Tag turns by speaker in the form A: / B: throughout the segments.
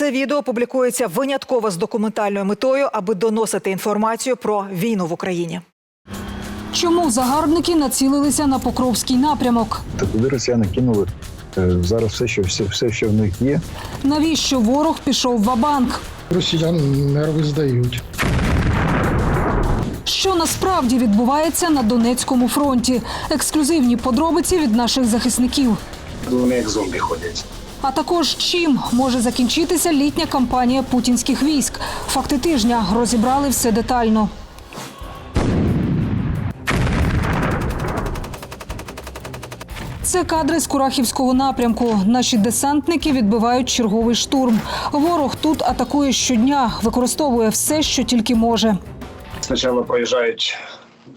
A: Це відео публікується винятково з документальною метою, аби доносити інформацію про війну в Україні.
B: Чому загарбники націлилися на Покровський напрямок?
C: Та туди росіяни кинули е, зараз все, що все, все, що в них є.
B: Навіщо ворог пішов в Абанк?
D: Росіян нерви здають.
B: Що насправді відбувається на Донецькому фронті? Ексклюзивні подробиці від наших захисників.
E: Вони як зомбі ходять.
B: А також чим може закінчитися літня кампанія путінських військ. Факти тижня розібрали все детально. Це кадри з Курахівського напрямку. Наші десантники відбивають черговий штурм. Ворог тут атакує щодня, використовує все, що тільки може.
E: Спочатку проїжджають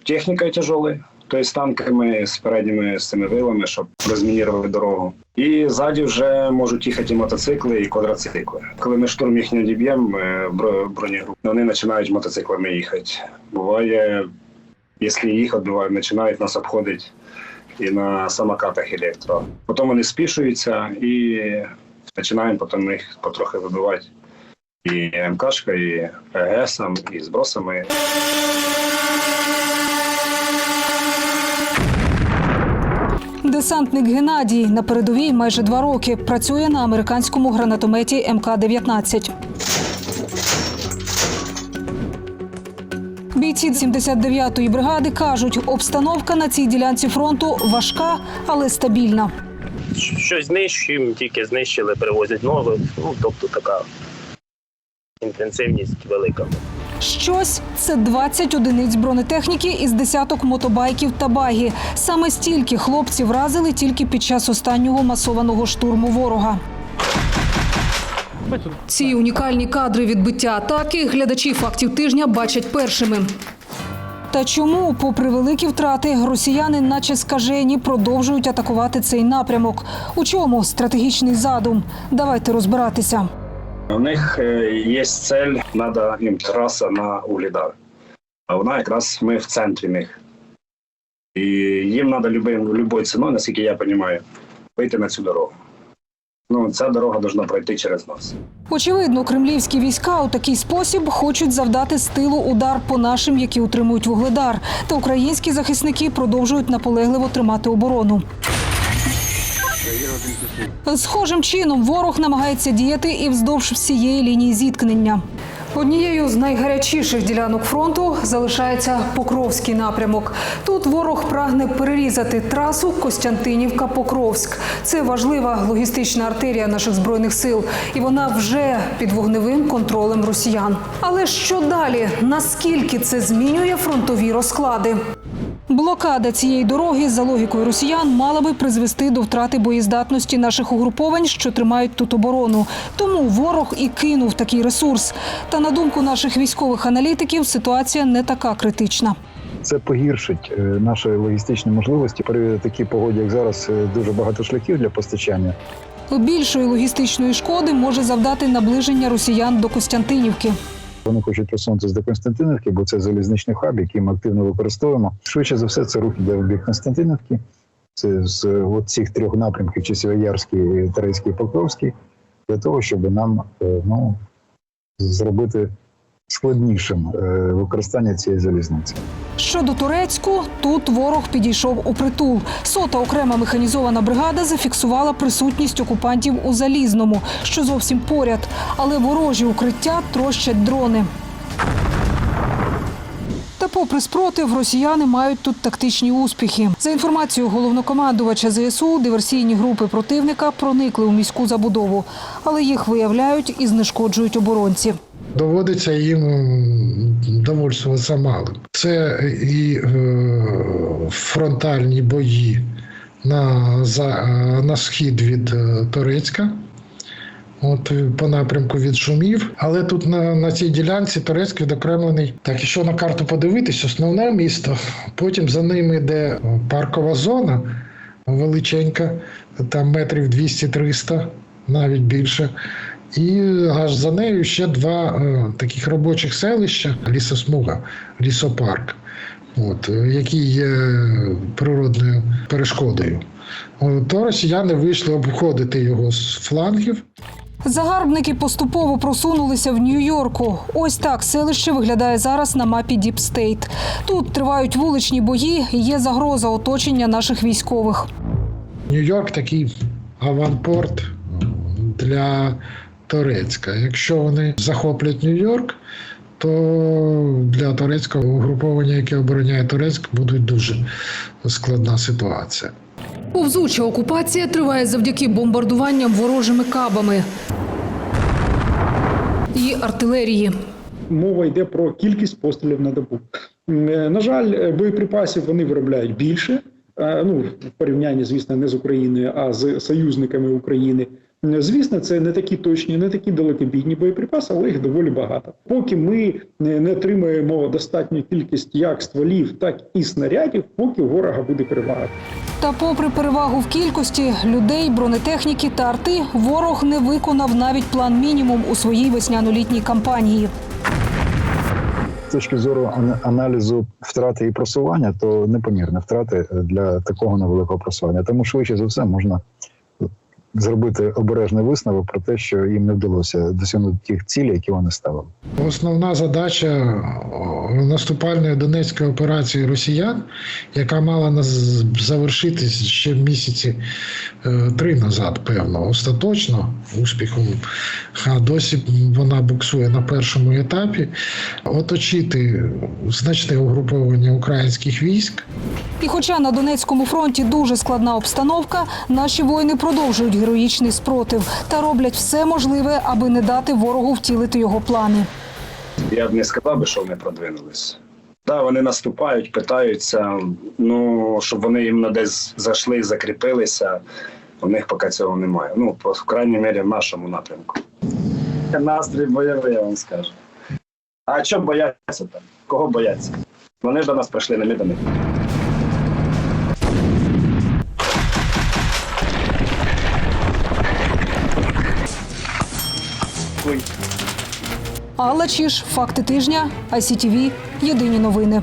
E: технікою тяжелою, тобто з танками, з передніми з цими вилами, щоб розмінірували дорогу. І ззаді вже можуть їхати і мотоцикли, і квадроцикли. Коли ми штурм їх не діб'ємо, е, вони починають мотоциклами їхати. Буває, якщо їх відбивають, починають нас обходити і на самокатах електро. Потім вони спішуються і починаємо потім їх потрохи вибивати. І МКшка, і ЕГСом, і збросами.
B: Десантник Геннадій на передовій майже два роки працює на американському гранатометі МК-19. Бійці 79-ї бригади кажуть, обстановка на цій ділянці фронту важка, але стабільна.
F: щось знищуємо, тільки знищили, перевозять нове. Ну, тобто така інтенсивність велика.
B: Щось це 20 одиниць бронетехніки із десяток мотобайків та багі. Саме стільки хлопці вразили тільки під час останнього масованого штурму ворога. Ці унікальні кадри відбиття атаки глядачі фактів тижня бачать першими. Та чому, попри великі втрати, росіяни, наче скажені, продовжують атакувати цей напрямок? У чому стратегічний задум? Давайте розбиратися.
E: У них е, є цель, треба їм траса на Углідар. А вона якраз ми в центрі них. І їм треба любою ціною, наскільки я розумію, вийти на цю дорогу. Ну, ця дорога повинна пройти через нас.
B: Очевидно, кремлівські війська у такий спосіб хочуть завдати з тилу удар по нашим, які утримують вугледар. Та українські захисники продовжують наполегливо тримати оборону. Схожим чином ворог намагається діяти і вздовж всієї лінії зіткнення. Однією з найгарячіших ділянок фронту залишається Покровський напрямок. Тут ворог прагне перерізати трасу Костянтинівка-Покровськ. Це важлива логістична артерія наших збройних сил, і вона вже під вогневим контролем росіян. Але що далі? Наскільки це змінює фронтові розклади? Блокада цієї дороги за логікою росіян мала би призвести до втрати боєздатності наших угруповань, що тримають тут оборону. Тому ворог і кинув такий ресурс. Та на думку наших військових аналітиків, ситуація не така критична.
C: Це погіршить е, наші логістичні можливості. При такій погоді, як зараз, е, дуже багато шляхів для постачання.
B: Більшої логістичної шкоди може завдати наближення росіян до Костянтинівки.
C: Вони хочуть просунутися до Константинівки, бо це залізничний хаб, який ми активно використовуємо. Швидше за все, це рух йде в бік Константинівки. Це з от цих трьох напрямків: Часівоярський, Тарейський, Покровський, для того, щоб нам е, ну, зробити складнішим е, використання цієї залізниці.
B: Щодо Турецьку, тут ворог підійшов у притул. Сота окрема механізована бригада зафіксувала присутність окупантів у залізному, що зовсім поряд. Але ворожі укриття трощать дрони. Та попри спротив, росіяни мають тут тактичні успіхи. За інформацією головнокомандувача ЗСУ, диверсійні групи противника проникли у міську забудову, але їх виявляють і знешкоджують оборонці.
D: Доводиться їм довольствуватися малим. Це і е, фронтальні бої на, за, е, на схід від е, Турецька. От по напрямку від шумів, але тут на, на цій ділянці Турецьк відокремлений. Так, якщо на карту подивитись, основне місто. Потім за ним йде паркова зона величенька, там метрів 200-300, навіть більше. І аж за нею ще два е, таких робочих селища: лісосмуга, лісопарк, от, е, які є природною перешкодою. То росіяни вийшли обходити його з флангів.
B: Загарбники поступово просунулися в Нью-Йорку. Ось так селище виглядає зараз на мапі Діпстейт. Тут тривають вуличні бої, і є загроза оточення наших військових.
D: Нью-Йорк такий аванпорт для Турецька. Якщо вони захоплять Нью-Йорк, то для турецького угруповання, яке обороняє Турецьк, буде дуже складна ситуація.
B: Повзуча окупація триває завдяки бомбардуванням ворожими кабами і артилерії.
G: Мова йде про кількість пострілів на добу. Е, На жаль, е, боєприпасів вони виробляють більше. е, Ну, в порівнянні, звісно, не з Україною, а з союзниками України. Звісно, це не такі точні, не такі далекобійні боєприпаси, але їх доволі багато. Поки ми не отримаємо достатню кількість як стволів, так і снарядів, поки ворога буде перевага.
B: Та, попри перевагу в кількості людей, бронетехніки та арти, ворог не виконав навіть план мінімум у своїй весняно-літній кампанії.
C: З точки зору аналізу втрати і просування, то непомірні втрати для такого невеликого просування. Тому швидше за все можна зробити обережний висновок про те, що їм не вдалося досягнути тих цілей, які вони ставили.
D: Основна задача наступальної донецької операції росіян, яка мала нас завершитись ще місяці е, три назад, певно, остаточно успіхом. А досі вона буксує на першому етапі. Оточити значне угруповання українських військ
B: І хоча на Донецькому фронті дуже складна обстановка, наші воїни продовжують героїчний спротив та роблять все можливе, аби не дати ворогу втілити його плани.
E: Я б не сказав би, що вони продвинулись. Так, вони наступають, питаються, ну, щоб вони їм на десь зайшли, закріпилися. У них поки цього немає. Ну, по крайній мірі, в нашому напрямку. Настрій бойовий, я вам скажу. А що бояться там? Кого бояться? Вони ж до нас прийшли, не ми
B: Алла Чіш, факти тижня, ICTV, єдині новини.